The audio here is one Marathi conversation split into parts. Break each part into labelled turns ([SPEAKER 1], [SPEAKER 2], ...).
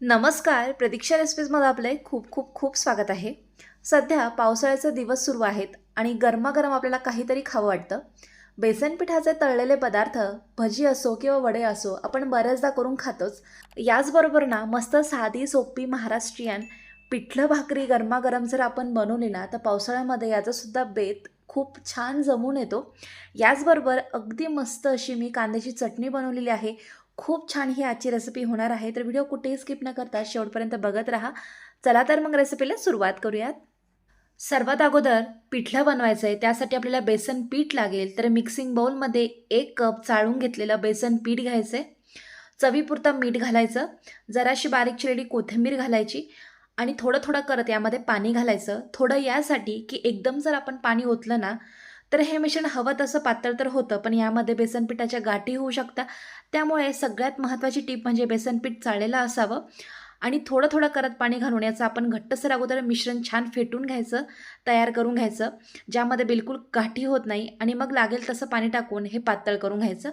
[SPEAKER 1] नमस्कार प्रतीक्षा रेसिपीजमध्ये आपले खूप खूप खूप स्वागत आहे. सध्या पावसाळ्याचे दिवस सुरू आहेत आणि गरमागरम आपल्याला काहीतरी खावं वाटतं. बेसन पिठाचे तळलेले पदार्थ भजी असो किंवा वडे असो आपण बऱ्याचदा करून खातोच. याचबरोबर ना मस्त साधी सोपी महाराष्ट्रीयन पिठलं भाकरी गरमागरम जर आपण बनवली ना तर पावसाळ्यामध्ये याचासुद्धा बेत खूप छान जमून येतो. याचबरोबर अगदी मस्त अशी मी कांद्याची चटणी बनवलेली आहे. खूप छान ही आजची रेसिपी होणार आहे. तर व्हिडिओ कुठेही स्किप न करता शेवटपर्यंत बघत राहा. चला तर मग रेसिपीला सुरुवात करूयात. सर्वात अगोदर पिठलं बनवायचं आहे त्यासाठी आपल्याला बेसन पीठ लागेल. तर मिक्सिंग बाउलमध्ये एक कप चाळून घेतलेलं बेसन पीठ घ्यायचं आहे चवीपुरतं मीठ घालायचं. जराशी बारीक चिरडी कोथिंबीर घालायची. आणि थोडं थोडं करत यामध्ये पाणी घालायचं. थोडं यासाठी की एकदम जर आपण पाणी ओतलं ना तर हे मिश्रण हवं तसं पातळ तर होतं पण यामध्ये बेसन पिठाच्या गाठी होऊ शकता. त्यामुळे सगळ्यात महत्त्वाची टीप म्हणजे बेसनपीठ चाळलेलं असावं आणि थोडं थोडं करत पाणी घालून याचं आपण घट्टसर अगोदर मिश्रण छान फेटून घ्यायचं तयार करून घ्यायचं ज्यामध्ये बिलकुल गाठी होत नाही आणि मग लागेल तसं पाणी टाकून हे पातळ करून घ्यायचं.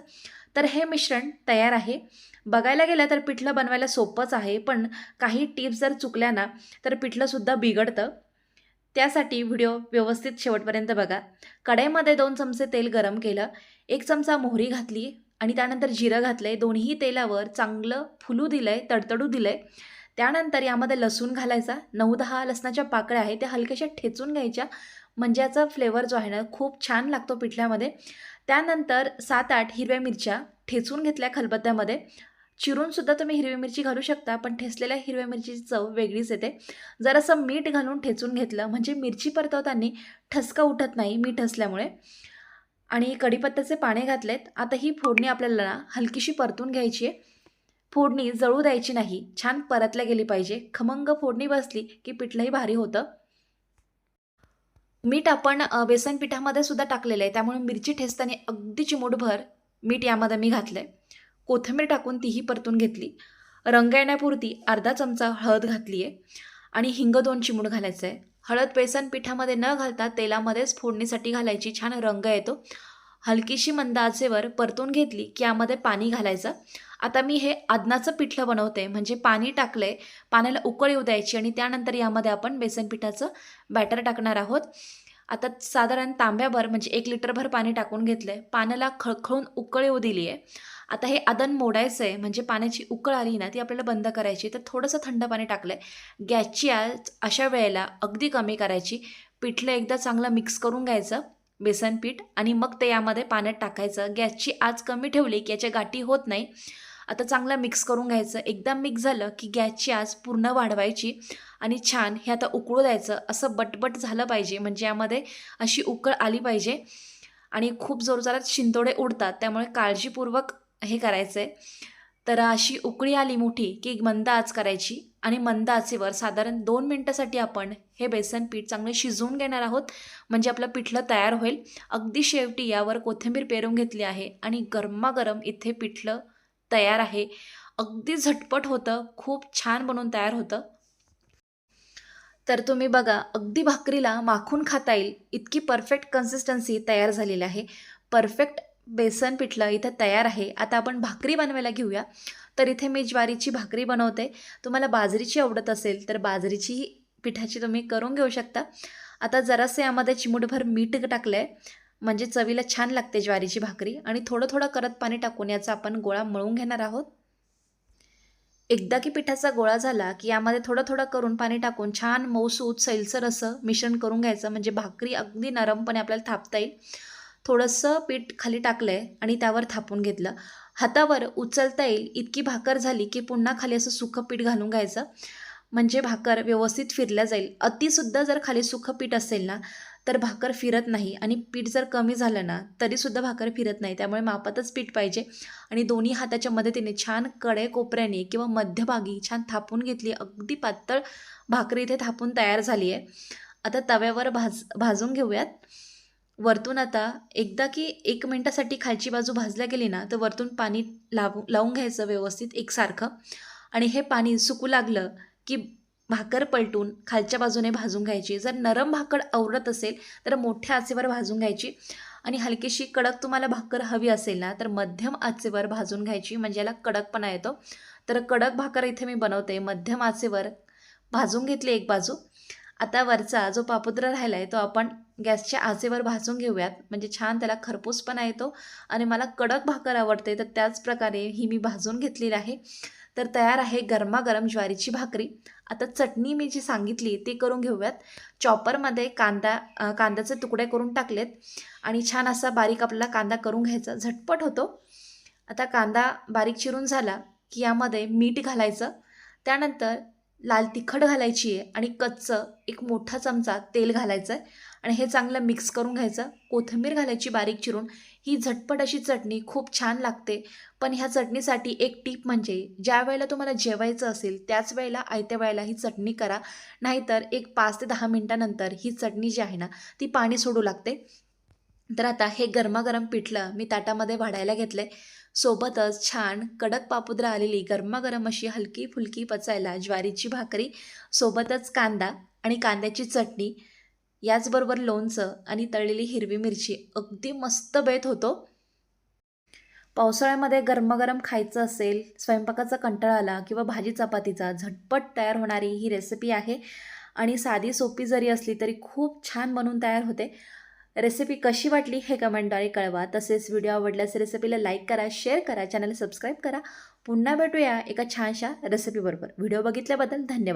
[SPEAKER 1] तर हे मिश्रण तयार आहे. बघायला गेलं तर पिठलं बनवायला सोपंच आहे पण काही टिप्स जर चुकल्या ना तर पिठलंसुद्धा बिघडतं. त्यासाठी व्हिडिओ व्यवस्थित शेवटपर्यंत बघा. कढईमध्ये दोन चमचे तेल गरम केलं एक चमचा मोहरी घातली आणि त्यानंतर जिरं घातलं आहे दोन्ही तेलावर चांगलं फुलू दिलं आहे तडतडू दिलं आहे त्यानंतर यामध्ये लसूण घालायचा. नऊ दहा लसणाच्या पाकळ्या आहे त्या हलक्याशा ठेचून घ्यायच्या. म्हणजे याचा फ्लेवर जो आहे ना खूप छान लागतो पिठल्यामध्ये. त्यानंतर सात आठ हिरव्या मिरच्या ठेचून घेतल्या खलबत्त्यामध्ये. चिरूनसुद्धा तुम्ही हिरवी मिरची घालू शकता पण ठेचलेल्या हिरव्या मिरचीची चव वेगळीच येते. जरासं मीठ घालून ठेचून घेतलं म्हणजे मिरची परतवताना ठसका उठत नाही मीठ असल्यामुळे. आणि कढीपत्त्याचे पाने घातलेत. आता ही फोडणी आपल्याला ना हलकीशी परतून घ्यायची आहे. फोडणी जळू द्यायची नाही. छान परतल्या गेली पाहिजे. खमंग फोडणी बसली की पिठलंही भारी होतं. मीठ आपण बेसन पिठामध्ये सुद्धा टाकलेलं आहे. त्यामुळे मिरची ठेचताना अगदी चिमूटभर मीठ यामध्ये मी घातलं आहे कोथिंबीर टाकून तीही परतून घेतली. रंग येण्यापुरती अर्धा चमचा हळद घातली आहे आणि हिंग दोन चिमूट घालायचं आहे हळद बेसन पिठामध्ये न घालता तेलामध्येच फोडणीसाठी घालायची छान रंग येतो. हलकीशी मंद आचेवर परतून घेतली की यामध्ये पाणी घालायचं. आता मी हे आदनाचं पिठलं बनवते म्हणजे पाणी टाकलं आहे पाण्याला उकळ येऊ द्यायची आणि त्यानंतर यामध्ये आपण बेसन पिठाचं बॅटर टाकणार आहोत. आता साधारण तांब्याभर म्हणजे एक लिटरभर पाणी टाकून घेतलं आहे पाण्याला खळखळून उकळ येऊ दिली आहे आता हे आदन मोडायचं आहे म्हणजे पाण्याची उकळ आली ना ती आपल्याला बंद करायची. तर थोडंसं थंड पाणी टाकलं आहे गॅसची आज अशा वेळेला अगदी कमी करायची. पिठलं एकदा चांगलं मिक्स करून घ्यायचं बेसन पीठ आणि मग ते यामध्ये पाण्यात टाकायचं. गॅसची आज कमी ठेवली की याच्या गाठी होत नाही. आता चांगलं मिक्स करून घ्यायचं. एकदम मिक्स झालं की गॅसची आज पूर्ण वाढवायची आणि छान हे आता उकळू द्यायचं. असं बटबट झालं पाहिजे. म्हणजे यामध्ये अशी उकळ आली पाहिजे. आणि खूप जोरजोरात शिंतोडे उडतात. त्यामुळे काळजीपूर्वक हे करायचं आहे तर अशी उकळी आली मोठी की मंद आच करायची आणि मंद आचेवर साधारण दोन मिनटासाठी आपण हे बेसन पीठ चांगलं शिजवून घेणार आहोत. म्हणजे आपलं पिठलं तयार होईल. अगदी शेवटी यावर कोथिंबीर पेरून घेतली आहे आणि गरमागरम इथे पिठलं तयार आहे. अगदी झटपट होतं. खूप छान बनवून तयार होतं. तर तुम्ही बघा अगदी भाकरीला माखून खाता येईल. इतकी परफेक्ट कन्सिस्टन्सी तयार झालेली आहे. परफेक्ट बेसन पिठलं इथं तयार आहे. आता आपण भाकरी बनवायला घेऊया. तर इथे मी ज्वारीची भाकरी बनवते. तुम्हाला बाजरीची आवडत असेल तर बाजरीची पिठाची तुम्ही करून घेऊ शकता. आता जरासे यामध्ये चिमूटभर मीठ टाकलं आहे म्हणजे चवीला छान लागते ज्वारीची भाकरी. आणि थोडं थोडं करत पाणी टाकून याचा आपण गोळा मळून घेणार आहोत. एकदा की पिठाचा गोळा झाला की यामध्ये थोडं थोडं करून पाणी टाकून छान मऊसूत सैलसर असं मिश्रण करून घ्यायचं. म्हणजे भाकरी अगदी नरमपणे आपल्याला थापता येईल. थोडंसं पीठ खाली टाकलं आहे आणि त्यावर थापून घेतलं. हातावर उचलता येईल इतकी भाकर झाली की पुन्हा खाली असं सुखं पीठ घालून घ्यायचं. म्हणजे भाकर व्यवस्थित फिरल्या जाईल. अतिसुद्धा जर खाली सुखं पीठ असेल ना तर भाकर फिरत नाही आणि पीठ जर कमी झालं ना तरीसुद्धा भाकर फिरत नाही. त्यामुळे मापातच पीठ पाहिजे. आणि दोन्ही हाताच्या मदतीने छानकडे कोपऱ्याने किंवा मध्यभागी छान थापून घेतली अगदी पातळ भाकरी इथे थापून तयार झाली आहे. आता तव्यावर भाज भाजून घेऊयात. वरतून आता एकदा की एक मिनटासाठी खालची बाजू भाजल्या गेली ना तर वरतून पाणी लावू लावून घ्यायचं व्यवस्थित एकसारखं. आणि हे पाणी सुकू लागलं की भाकर पलटून खालच्या बाजूने भाजून घ्यायची. जर नरम भाकर आवडत असेल तर मोठ्या आचेवर भाजून घ्यायची. आणि हलकीशी कडक तुम्हाला भाकर हवी असेल ना तर मध्यम आचेवर भाजून घ्यायची. म्हणजे याला कडकपणा येतो. तर कडक भाकर इथे मी बनवते. मध्यम आचेवर भाजून घेतली एक बाजू. आता वरचा जो पापुद्रा राहिला आहे तो आपण गॅसच्या आचेवर भाजून घेऊयात. म्हणजे छान त्याला खरपूसपणा येतो. आणि मला कडक भाकर आवडते तर त्याच प्रकारे ही मी भाजून घेतलेली आहे. तर तयार आहे गरमागरम ज्वारीची भाकरी. आता चटणी मी जी सांगितली ती करून घेऊयात. चॉपरमध्ये कांदा कांद्याचे तुकडे करून टाकलेत आणि छान असा बारीक आपल्याला कांदा करून घ्यायचा. झटपट होतो. आता कांदा बारीक चिरून झाला की यामध्ये मीठ घालायचं. त्यानंतर लाल तिखट घालायची आहे आणि कच्चं एक मोठा चमचा तेल घालायचं आहे आणि हे चांगलं मिक्स करून घ्यायचं. कोथिंबीर घालायची बारीक चिरून. ही झटपट अशी चटणी खूप छान लागते. पण ह्या चटणीसाठी एक टीप म्हणजे ज्या वेळेला तुम्हाला जेवायचं असेल त्याच वेळेला आयत्या वेळेला ही चटणी करा. नाहीतर एक पाच ते दहा मिनटानंतर ही चटणी जी आहे ना ती पाणी सोडू लागते. तर आता हे गरमागरम पिठलं मी ताटामध्ये वाढायला घेतलं आहे सोबतच छान कडक पापुद्रा आलेली गरमागरम अशी हलकी फुलकी पचायला ज्वारीची भाकरी सोबतच कांदा आणि कांद्याची चटणी याचबरोबर लोणचं आणि तळलेली हिरवी मिरची. अगदी मस्त बेत होतो. पावसाळ्यामध्ये गरमागरम खायचं असेल स्वयंपाकाचा कंटाळा आला किंवा भाजी चपातीचा झटपट तयार होणारी ही रेसिपी आहे. आणि साधी सोपी जरी असली तरी खूप छान बनून तयार होते. रेसिपी कशी वाटली हे कमेंटद्वारे कळवा. तसेच व्हिडिओ आवडल्यास रेसिपीला लाईक करा शेअर करा चॅनल सबस्क्राईब करा. पुन्हा भेटूया एका छानशा रेसिपीबरोबर. व्हिडिओ बघितल्याबद्दल धन्यवाद.